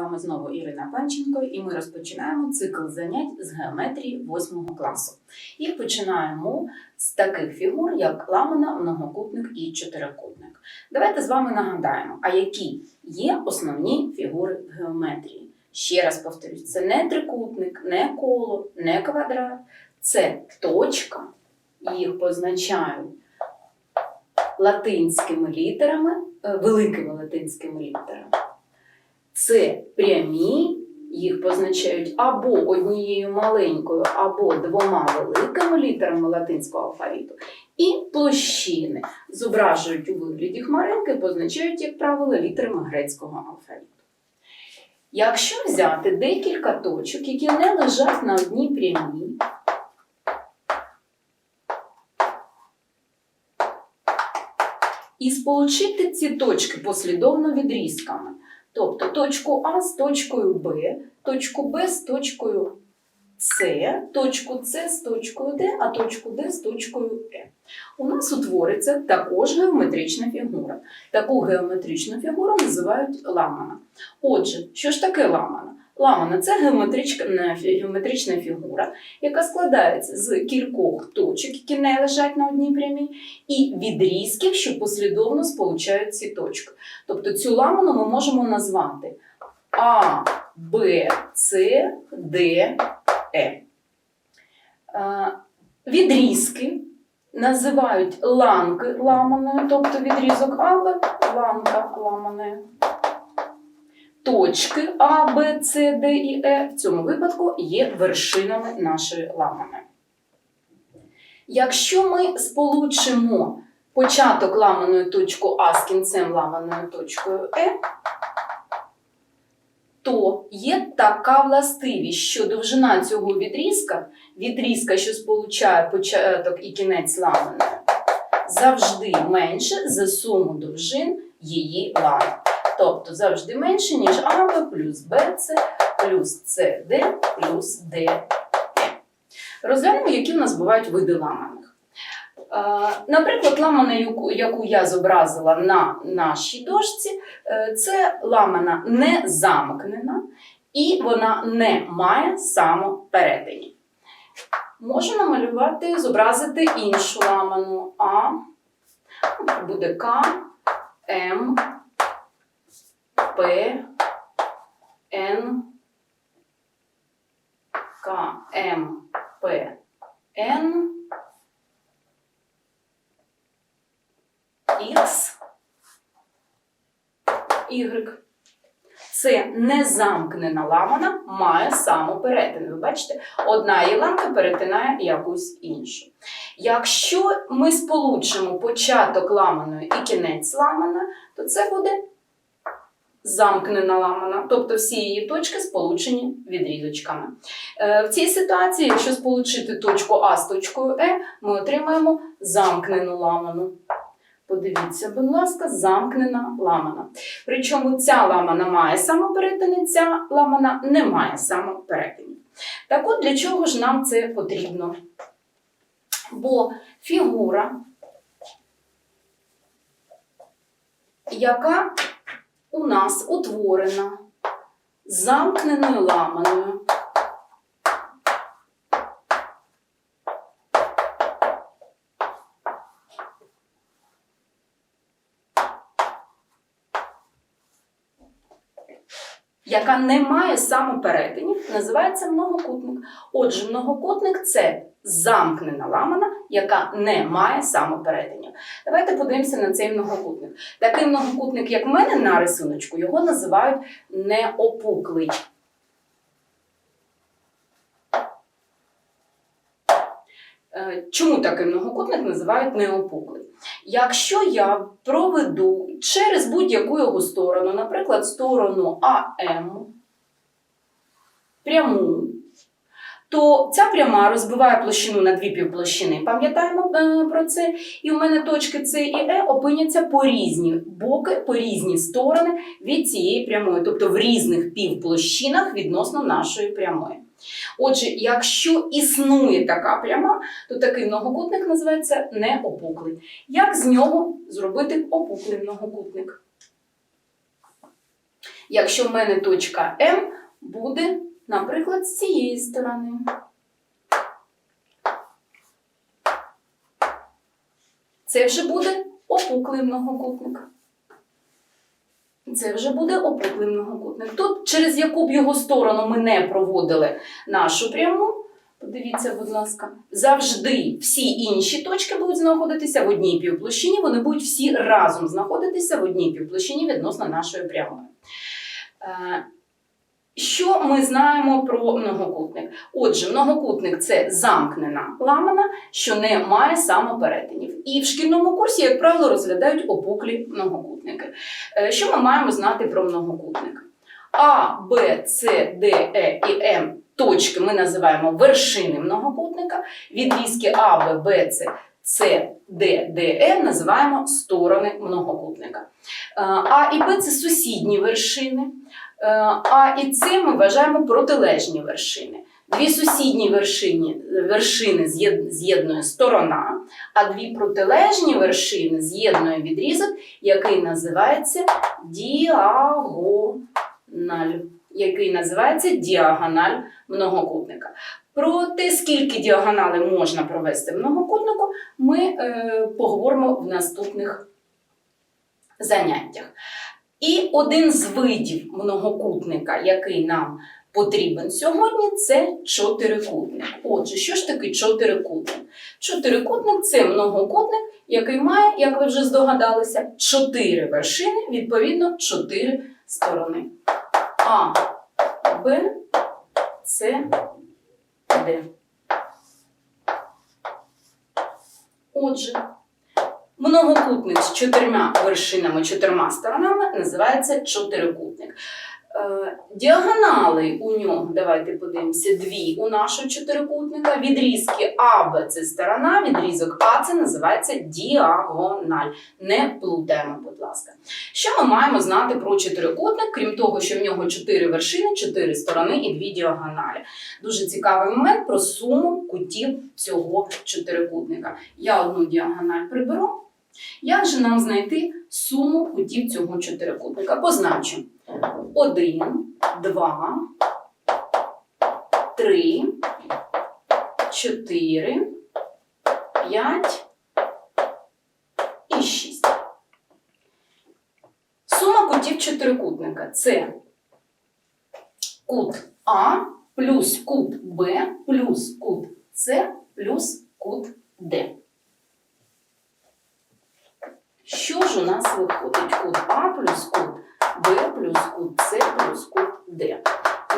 вами знову Ірина Панченко, і ми розпочинаємо цикл занять з геометрії 8 класу. І починаємо з таких фігур, як ламана, многокутник і чотирикутник. Давайте з вами нагадаємо, а які є основні фігури в геометрії. Ще раз повторюсь, це не трикутник, не коло, не квадрат, це точка, їх позначають латинськими літерами, е, великими латинськими літерами. Це прямі, їх позначають або однією маленькою, або двома великими літерами латинського алфавіту. І площини зображують у вигляді хмаринки, позначають, як правило, літерами грецького алфавіту. Якщо взяти декілька точок, які не лежать на одній прямій, і сполучити ці точки послідовно відрізками. Тобто точку А з точкою Б, точку Б з точкою С, точку С з точкою Д, а точку Д з точкою Е. У нас утвориться також геометрична фігура. Таку геометричну фігуру називають ламана. Отже, що ж таке ламана? Ламана це геометрична, геометрична фігура, яка складається з кількох точок, які не лежать на одній прямій, і відрізків, що послідовно сполучають ці точки. Тобто цю ламану ми можемо назвати А, Б, С, Д, Е. Відрізки називають ланки ламаною, тобто відрізок АБ, ланка ламаною. Точки А, Б, С, Д і Е в цьому випадку є вершинами нашої ламани. Якщо ми сполучимо початок ламаної точку А з кінцем ламаною точкою Е, то є така властивість, що довжина цього відрізка, відрізка, що сполучає початок і кінець ламаної, завжди менше за суму довжин її лами. Тобто завжди менше, ніж АБ плюс БЦ плюс СД плюс ДЕ. Розглянемо, які у нас бувають види ламаних. Наприклад, ламана, яку- я зобразила на нашій дошці, е, це ламана не замкнена і вона не має самоперетині. Можу намалювати, зобразити іншу ламану А, буде К, М, П, Н, К, М, П, Н, Х, Y. Це незамкнена ламана має самоперетин. Ви бачите, одна її перетинає якусь іншу. Якщо ми сполучимо початок ламаної і кінець ламаної, то це буде замкнена ламана, тобто всі її точки сполучені відрізочками. Е, В цій ситуації, якщо сполучити точку А з точкою Е, ми отримаємо замкнену ламану. Подивіться, будь ласка, замкнена ламана. Причому ця ламана має самоперетини, ця ламана не має самоперетинів. Так от для чого ж нам це потрібно? Бо фігура, яка у нас утворена замкненою ламаною, яка не має самоперетинів, називається многокутник. Отже, многокутник це замкнена ламана, яка не має самоперетинів. Давайте подивимося на цей многокутник. Такий многокутник, як в мене на рисуночку, його називають неопуклий. Е, Чому такий многокутник називають неопуклий? Якщо я проведу через будь-яку його сторону, наприклад, сторону АМ, пряму, то ця пряма розбиває площину на дві півплощини. Пам'ятаємо е, про це? І у мене точки С і Е опиняться по різні боки, по різні сторони від цієї прямої, тобто в різних півплощинах відносно нашої прямої. Отже, якщо існує така пряма, то такий многокутник називається неопуклий. Як з нього зробити опуклий многокутник? Якщо в мене точка М буде, наприклад, з цієї сторони. Це вже буде опуклий многокутник. Це вже буде опуклий многокутник. Тут, через яку б його сторону ми не проводили нашу пряму, подивіться, будь ласка, завжди всі інші точки будуть знаходитися в одній півплощині, вони будуть всі разом знаходитися в одній півплощині відносно нашої прямої. Що ми знаємо про многокутник? Отже, многокутник це замкнена ламана, що не має самоперетинів. І в шкільному курсі, як правило, розглядають опуклі многокутники. Е, Що ми маємо знати про многокутник? А, Б, С, Д, Е і М точки ми називаємо вершини многокутника. Відрізки А, Б, Б, С, С, Д, Д, Е називаємо сторони многокутника. Е, А і Б це сусідні вершини. Е, А і С ми вважаємо протилежні вершини. Дві сусідні вершини, вершини з'єд- з'єднує сторона, а дві протилежні вершини з'єднує відрізок, який називається діагональ. Який називається діагональ многокутника. Про те, скільки діагоналей можна провести в многокутнику, ми е, поговоримо в наступних заняттях. І один з видів многокутника, який нам потрібен сьогодні, це чотирикутник. Отже, що ж таке чотирикутник? Чотирикутник це многокутник, який має, як ви вже здогадалися, чотири вершини, відповідно, чотири сторони. А, Б, С, Д. Отже, Многокутник з чотирма вершинами, чотирма сторонами називається чотирикутник. Е, Діагонали у нього, давайте подивимося, дві у нашого чотирикутника. Відрізки А, Б це сторона, відрізок А це називається діагональ. Не плутаємо, будь ласка. Що ми маємо знати про чотирикутник, крім того, що в нього чотири вершини, чотири сторони і дві діагоналі. Дуже цікавий момент про суму кутів цього чотирикутника. Я одну діагональ приберу. Як же нам знайти суму кутів цього чотирикутника? Позначу. 1, 2, 3, 4, 5 і 6. Сума кутів чотирикутника це кут А плюс кут Б плюс кут С плюс кут Д. Що ж у нас виходить? Кут А плюс кут Б плюс кут С плюс кут Д.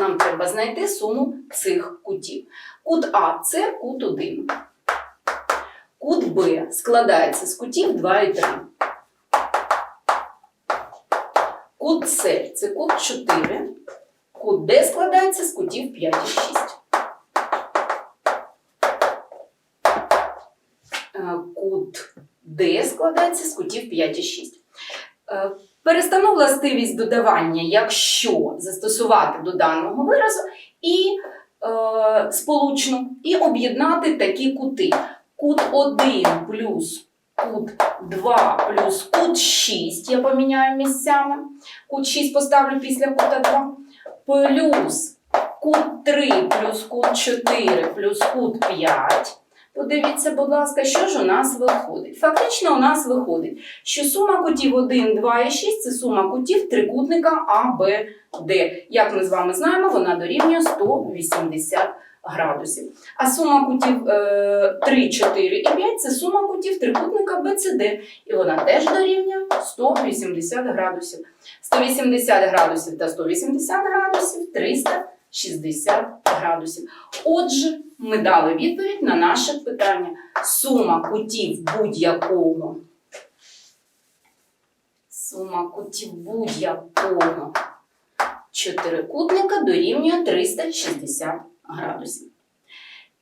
Нам треба знайти суму цих кутів. Кут А це кут 1. Кут Б складається з кутів 2 і 3. Кут С це кут 4. Кут Д складається з кутів 5 і 6. Кут складається з кутів 5 і 6. Е, Перестану властивість додавання, якщо застосувати до даного виразу, і е, сполучну, і об'єднати такі кути. Кут 1 плюс кут 2 плюс кут 6, я поміняю місцями. Кут 6 поставлю після кута 2. Плюс кут 3 плюс кут 4 плюс кут 5. Подивіться, будь ласка, що ж у нас виходить. Фактично у нас виходить, що сума кутів 1, 2 і 6 це сума кутів трикутника А, Б, Д. Як ми з вами знаємо, вона дорівнює 180 градусів. А сума кутів е, 3, 4 і 5 це сума кутів трикутника БЦД. І вона теж дорівнює 180 градусів. 180 градусів та 180 градусів 360 градусів. Отже, ми дали відповідь на наше питання. Сума кутів будь-якого. Сума кутів будь-якого чотирикутника дорівнює 360 градусів.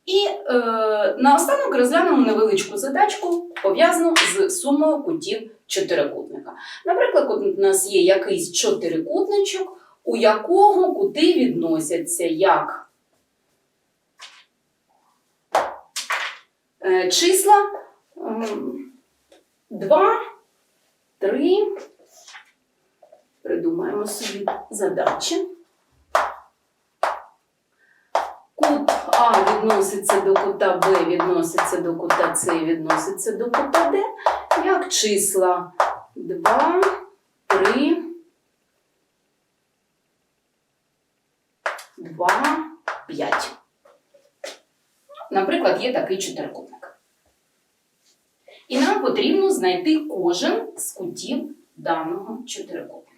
І е, наостанок розглянемо невеличку задачку, пов'язану з сумою кутів чотирикутника. Наприклад, у нас є якийсь чотирикутничок, у якого кути відносяться як? Е, числа 2, 3, Придумаємо собі задачі. Кут А відноситься до кута Б, відноситься до кута С, відноситься до кута Д, як числа? 2, 3, 2, 5. Наприклад, є такий чотирикутник. І нам потрібно знайти кожен з кутів даного чотирикутника.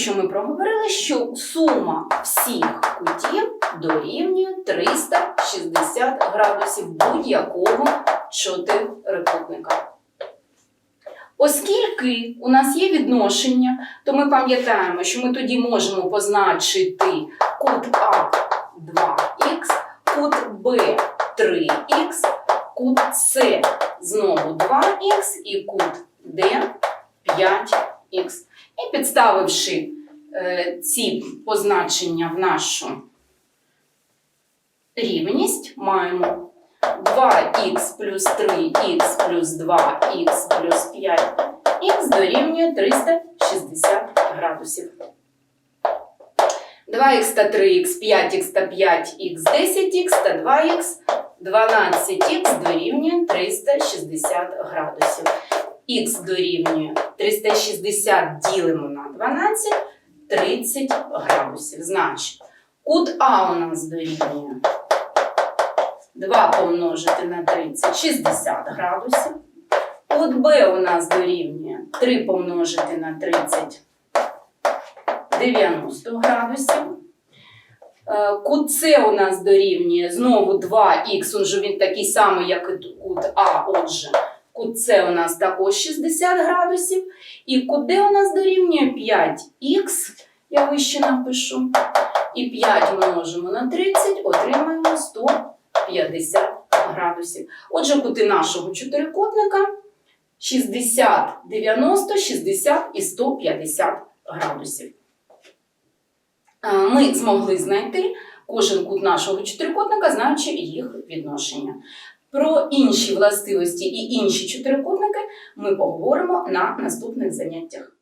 Що ми проговорили, що сума всіх кутів дорівнює 360 градусів будь-якого чотирикутника. Оскільки у нас є відношення, то ми пам'ятаємо, що ми тоді можемо позначити кут А 2х, кут Б 3х, кут С знову 2х і кут Д 5х. І підставивши е, ці позначення в нашу рівність, маємо 2х плюс 3х плюс 2х плюс 5х дорівнює 360 градусів. 2х та 3х, 5х та 5х, 10х та 2х, 12х дорівнює 360 градусів. Х дорівнює 360 ділимо на 12, 30 градусів. Значить, кут А у нас дорівнює 2 помножити на 30 60 градусів. Кут Б у нас дорівнює 3 помножити на 30 90 градусів. Е, Кут С у нас дорівнює знову 2х, он же він такий самий, як і кут А, отже. Кут С у нас також 60 градусів. І кут Д у нас дорівнює 5х, я вище напишу. І 5 множимо на 30, отримаємо 150 градусів. Отже, кути нашого чотирикутника 60, 90, 60 і 150 градусів. Ми змогли знайти кожен кут нашого чотирикутника, знаючи їх відношення. Про інші властивості і інші чотирикутники ми поговоримо на наступних заняттях.